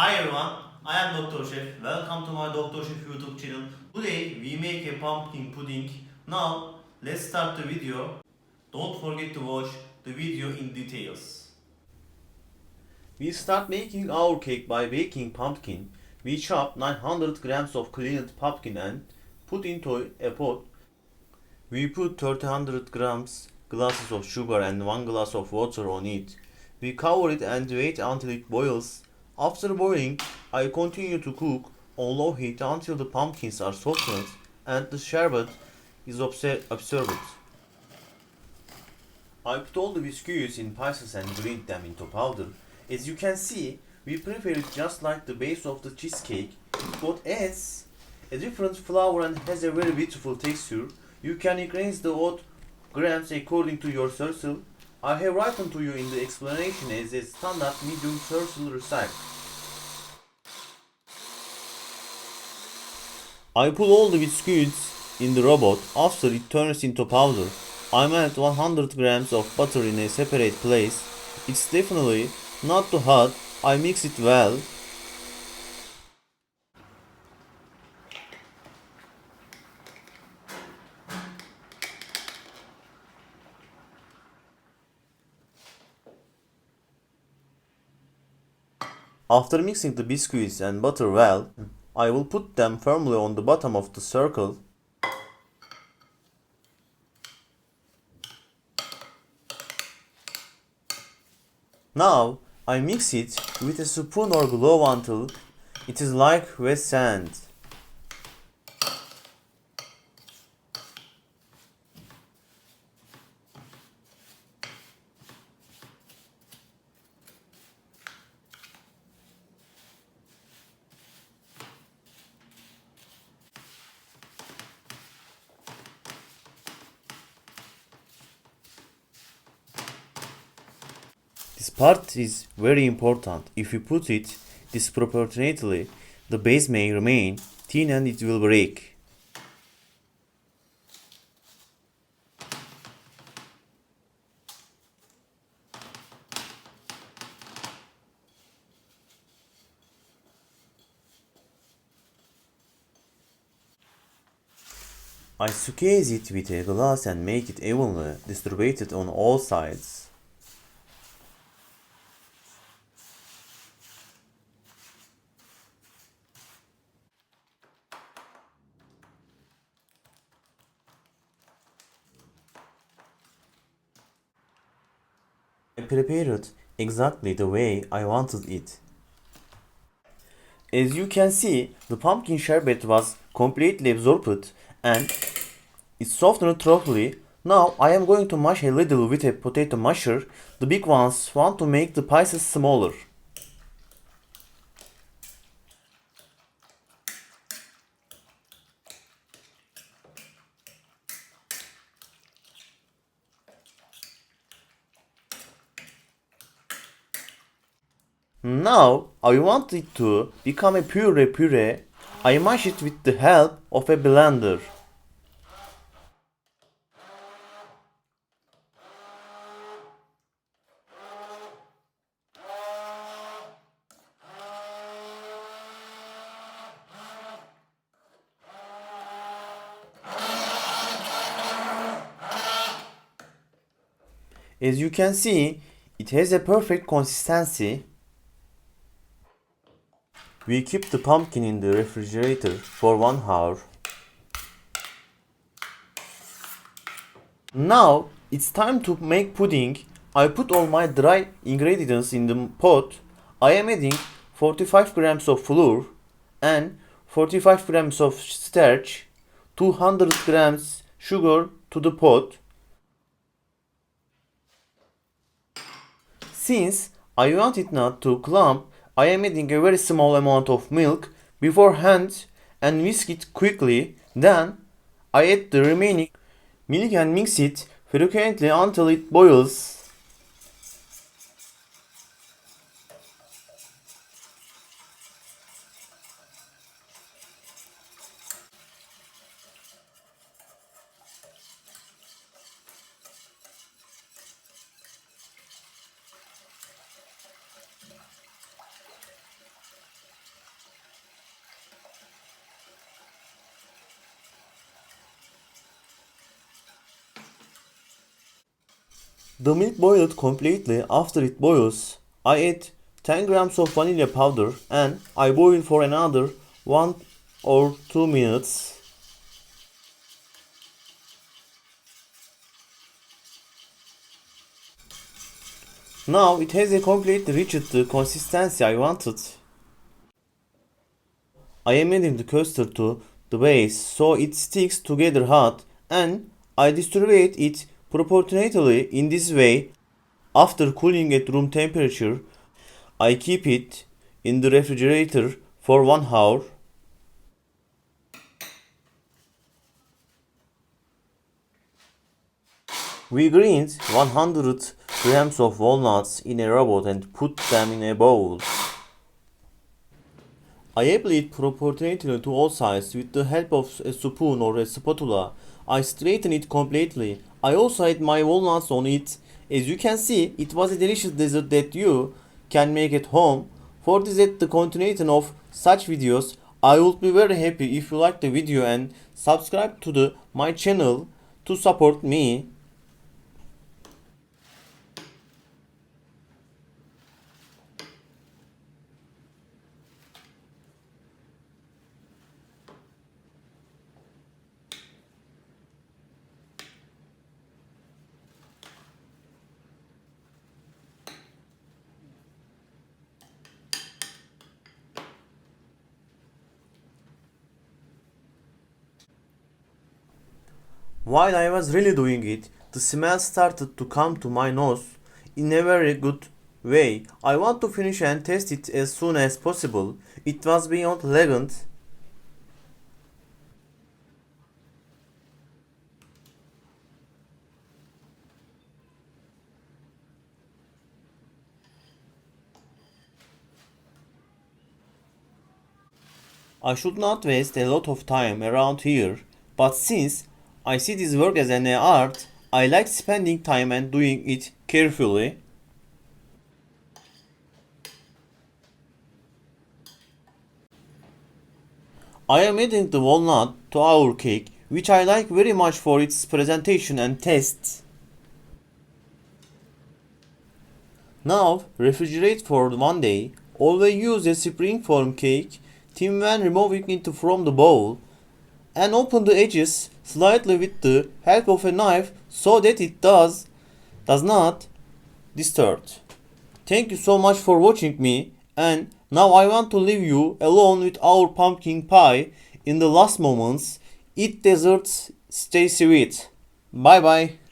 Hi everyone, I am Dr. Chef. Welcome to my Dr. Chef YouTube channel. Today we make a pumpkin pudding. Now let's start the video. Don't forget to watch the video in details. We start making our cake by baking pumpkin. We chop 900 grams of cleaned pumpkin and put into a pot. We put 300 grams glasses of sugar and 1 glass of water on it. We cover it and wait until it boils. After boiling, I continue to cook on low heat until the pumpkins are softened and the sherbet is absorbed. I put all the biscuits in pieces and grind them into powder. As you can see, we prepare it just like the base of the cheesecake. but adds a different flavor and has a very beautiful texture. You can increase the oat grams according to your circle. I have written to you in the explanation as a standard medium circle recipe. I put all the biscuits in the robot after it turns into powder. I melt 100 grams of butter in a separate place. It's definitely not too hot. I mix it well. After mixing the biscuits and butter well, I will put them firmly on the bottom of the circle. Now I mix it with a spoon or glove until it is like wet sand. This part is very important. If you put it disproportionately, the base may remain thin and it will break. I squeeze it with a glass and make it evenly distributed on all sides. Prepared exactly the way I wanted it. As you can see, the pumpkin sherbet was completely absorbed and it softened thoroughly. Now I am going to mash a little with a potato masher. The big ones want to make the pieces smaller. Now I want it to become a puree puree. I mash it with the help of a blender. As you can see, it has a perfect consistency. We keep the pumpkin in the refrigerator for one hour. Now it's time to make pudding. I put all my dry ingredients in the pot. I am adding 45 grams of flour and 45 grams of starch, 200 grams sugar to the pot. Since I want it not to clump, I am adding a very small amount of milk beforehand and whisk it quickly. Then I add the remaining milk and mix it frequently until it boils. The milk boiled completely. After it boils, I add 10 grams of vanilla powder and I boil for another 1 or 2 minutes. Now it has a completely reached the consistency I wanted. I am adding the custard to the base so it sticks together hot and I distribute it proportionately in this way. After cooling at room temperature, I keep it in the refrigerator for 1 hour. We grind 100 grams of walnuts in a robot and put them in a bowl. I apply it proportionately to all sides with the help of a spoon or a spatula. I straighten it completely. I also add my walnuts on it. As you can see, it was a delicious dessert that you can make at home. For this at the continuation of such videos, I would be very happy if you like the video and subscribe to the my channel to support me. While I was really doing it, the smell started to come to my nose in a very good way. I want to finish and test it as soon as possible. It was beyond elegant. I should not waste a lot of time around here, but since I see this work as an art. I like spending time and doing it carefully. I am adding the walnut to our cake, which I like very much for its presentation and taste. Now, refrigerate for one day. Always use a spring form cake, thin when removing it from the bowl and open the edges slightly with the help of a knife so that it does does not distort. Thank you so much for watching me and now I want to leave you alone with our pumpkin pie in the last moments. Eat desserts, stay sweet. Bye bye.